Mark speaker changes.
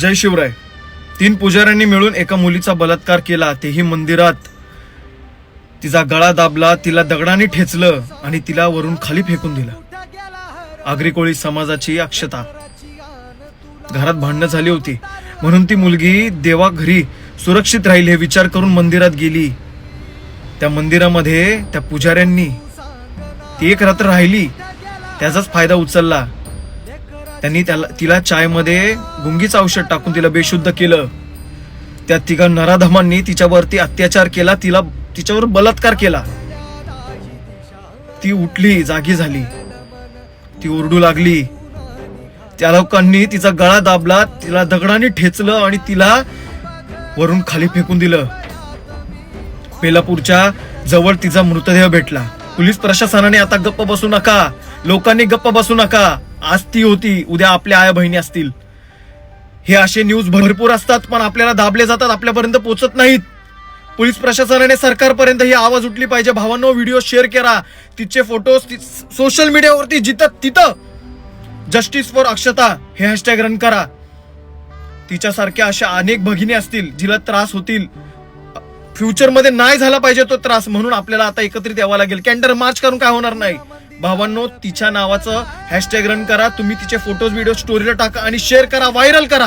Speaker 1: जय शिवराय. तीन पुजाऱ्यांनी मिळून एका मुलीचा बलात्कार केला. तेही मंदिरात. तिचा गळा दाबला तिला दगडाने ठेचलं आणि तिला वरून खाली फेकून दिलं. आगरी कोळी समाजाची अक्षता. घरात भांडणं झाली होती. म्हणून ती मुलगी देवा घरी सुरक्षित राहील हे विचार करून मंदिरात गेली. त्या मंदिरामध्ये त्या पुजाऱ्यांनी ती एक रात्र राहिली. त्याचाच फायदा उचलला. त्यांनी त्याला तिला चायमध्ये गुंगीचं औषध टाकून तिला बेशुद्ध केलं. त्या तिघा नराधमांनी तिच्यावरती अत्याचार केला. तिला तिच्यावर बलात्कार केला. ती उठली जागी झाली. ती ओरडू लागली. त्या लोकांनी तिचा गळा दाबला तिला दगडाने ठेचलं आणि तिला वरून खाली फेकून दिलं. बेलापूरच्या जवळ तिचा मृतदेह भेटला. पोलीस प्रशासनाने आता गप्प बसू नका. लोकांनी गप्प बसू नका. आज ती होती उद्या आपल्या आया बहिणी असतील. हे असे न्यूज भरपूर असतात पण आपल्याला दाबले जातात आपल्यापर्यंत पोहोचत नाहीत. पोलीस प्रशासनाने सरकारपर्यंत ही आवाज उठली पाहिजे. भावांनो व्हिडिओ शेअर करा. तिचे फोटोज सोशल मीडियावरती जिथं तिथं जस्टिस फॉर अक्षता हे हॅशटॅग रन करा. तिच्यासारख्या अशा अनेक भगिनी असतील जिला त्रास होतील. फ्युचरमध्ये नाही झाला पाहिजे तो त्रास म्हणून आपल्याला आता एकत्रित यावं लागेल. कॅन्डर मार्च करून काय होणार नाही. भावांनो तिच्या नावाचं हॅशटॅग रन करा. तुम्ही तिचे फोटोज व्हिडिओ स्टोरीला टाका आणि शेअर करा व्हायरल करा.